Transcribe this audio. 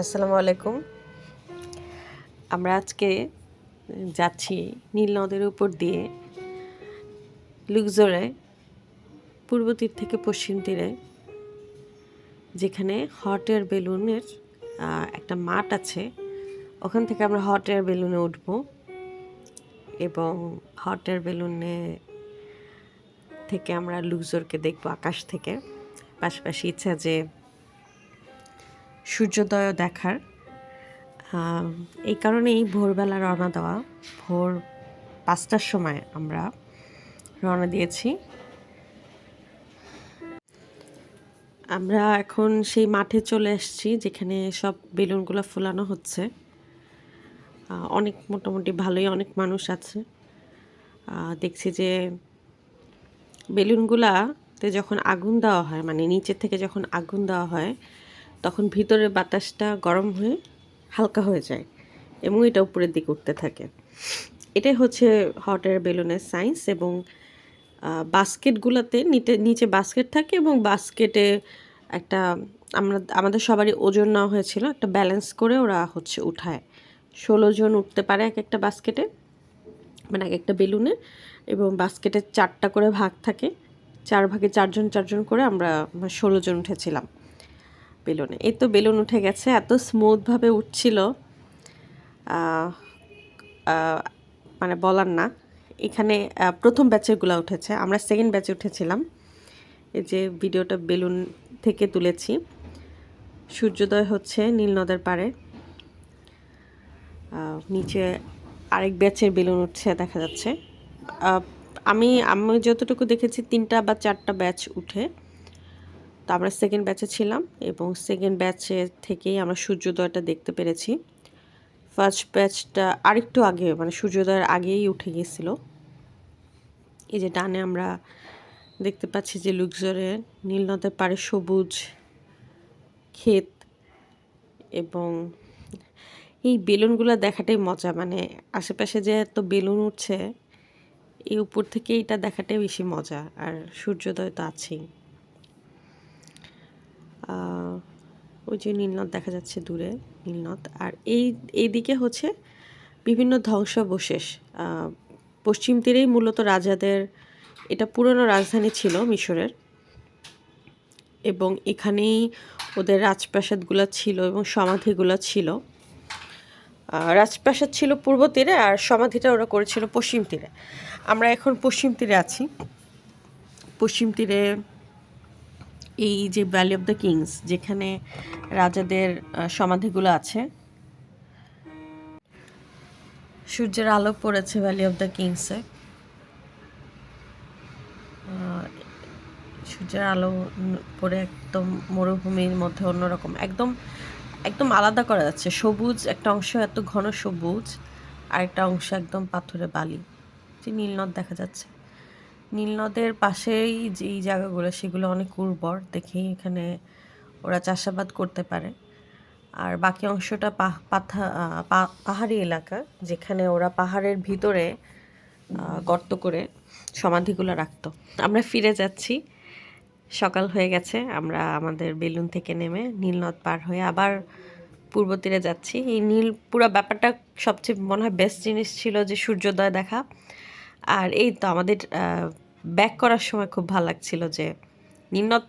আসসালামু আলাইকুম। আমরা আজকে যাচ্ছি নীল নদের উপর দিয়ে লুকজোরে পূর্ব তীর থেকে পশ্চিম তীরে, যেখানে হট এয়ার বেলুনের একটা মাঠ আছে। ওখান থেকে আমরা হট এয়ার বেলুনে উঠব এবং হট এয়ার বেলুনে থেকে আমরা লুকজোরকে দেখব আকাশ থেকে। পাশাপাশি ইচ্ছা যে সূর্যোদয় দেখার এই কারণেই ভোরবেলা রওনা দেওয়া। ভোর পাঁচটার সময় আমরা রওনা দিয়েছি। আমরা এখন সেই মাঠে চলে এসেছি, যেখানে সব বেলুনগুলো ফোলানো হচ্ছে। অনেক মোটামুটি ভালোই অনেক মানুষ আছে। দেখছি যে বেলুনগুলাতে যখন আগুন দেওয়া হয় মানে নিচের থেকে যখন আগুন দেওয়া হয় তখন ভিতরের বাতাসটা গরম হয়ে হালকা হয়ে যায় এবং এটা উপরের দিকে উঠতে থাকে। এটাই হচ্ছে হট এয়ার বেলুনের সায়েন্স এবং বাস্কেটগুলোতে নিচে নিচে বাস্কেট থাকে এবং বাস্কেটে একটা আমরা, আমাদের সবারই ওজন নেওয়া হয়েছিল, একটা ব্যালেন্স করে ওরা হচ্ছে উঠায়। ষোলো জন উঠতে পারে এক একটা বাস্কেটে মানে এক একটা বেলুনে এবং বাস্কেটের চারটা করে ভাগ থাকে। চার ভাগে চারজন চারজন করে আমরা ষোলো জন উঠেছিলাম। বেলুনে। এই তো বেলুন উঠে গেছে, এত স্মুথভাবে উঠছিল। মানে বলার না। এখানে প্রথম ব্যাচেরগুলো উঠেছে, আমরা সেকেন্ড ব্যাচে উঠেছিলাম। এই যে ভিডিওটা বেলুন থেকে তুলেছি। সূর্যোদয় হচ্ছে নীল নদের পাড়ে। নিচে আরেক ব্যাচের বেলুন উঠছে, দেখা যাচ্ছে। আমি আমি যতটুকু দেখেছি, তিনটা বা চারটা ব্যাচ উঠে। তো আমরা সেকেন্ড ব্যাচে ছিলাম এবং সেকেন্ড ব্যাচে থেকেই আমরা সূর্যোদয়টা দেখতে পেরেছি। ফার্স্ট ব্যাচটা আরেকটু আগে মানে সূর্যোদয়ের আগেই উঠে গিয়েছিল। এই যে ডানে আমরা দেখতে পাচ্ছি যে লুকজরে নীল নদের পাড়ে সবুজ ক্ষেত এবং এই বেলুনগুলো দেখাটাই মজা মানে আশেপাশে যে এত বেলুন উঠছে, এই উপর থেকে এটা দেখাটাই বেশি মজা, আর সূর্যোদয় তো আছেই। ওই যে নীলনদ দেখা যাচ্ছে দূরে নীলনদ আর এই এইদিকে হচ্ছে বিভিন্ন ধ্বংসাবশেষ। পশ্চিম তীরেই মূলত রাজাদের, এটা পুরনো রাজধানী ছিল মিশরের। এবং এখানেই ওদের রাজপ্রাসাদগুলো ছিল এবং সমাধিগুলো ছিল। রাজপ্রাসাদ ছিল পূর্ব তীরে আর সমাধিটা ওরা করেছিল পশ্চিম তীরে। আমরা এখন পশ্চিম তীরে আছি। পশ্চিম তীরে এই যে ভ্যালি অফ দ্য কিংস যেখানে রাজাদের সমাধিগুলো আছে। সূর্যের আলো পড়েছে ভ্যালি অফ দ্য কিংসে সূর্যের আলো পড়ে একদম মরুভূমির মধ্যে অন্যরকম। একদম একদম আলাদা করা যাচ্ছে। সবুজ, একটা অংশ এত ঘন সবুজ আর একটা অংশ একদম পাথরে বালি। যে নীলনদ দেখা যাচ্ছে। নীলনদের পাশেই যেই জায়গাগুলো, সেগুলো অনেক উর্বর। দেখেই এখানে ওরা চাষাবাদ করতে পারে। আর বাকি অংশটা পাথা পাহাড়ি এলাকা, যেখানে ওরা পাহাড়ের ভিতরে গর্ত করে সমাধিগুলো রাখতো। আমরা ফিরে যাচ্ছি। সকাল হয়ে গেছে। আমরা আমাদের বেলুন থেকে নেমে নীলনদ পার হয়ে আবার পূর্ব তীরে যাচ্ছি। এই নীল, পুরো ব্যাপারটা সবচেয়ে মনে হয় বেস্ট জিনিস ছিল যে সূর্যোদয় দেখা। আর এই তো আমাদের ব্যাক করার সময় খুব ভালো লাগছিল যে নিম্নত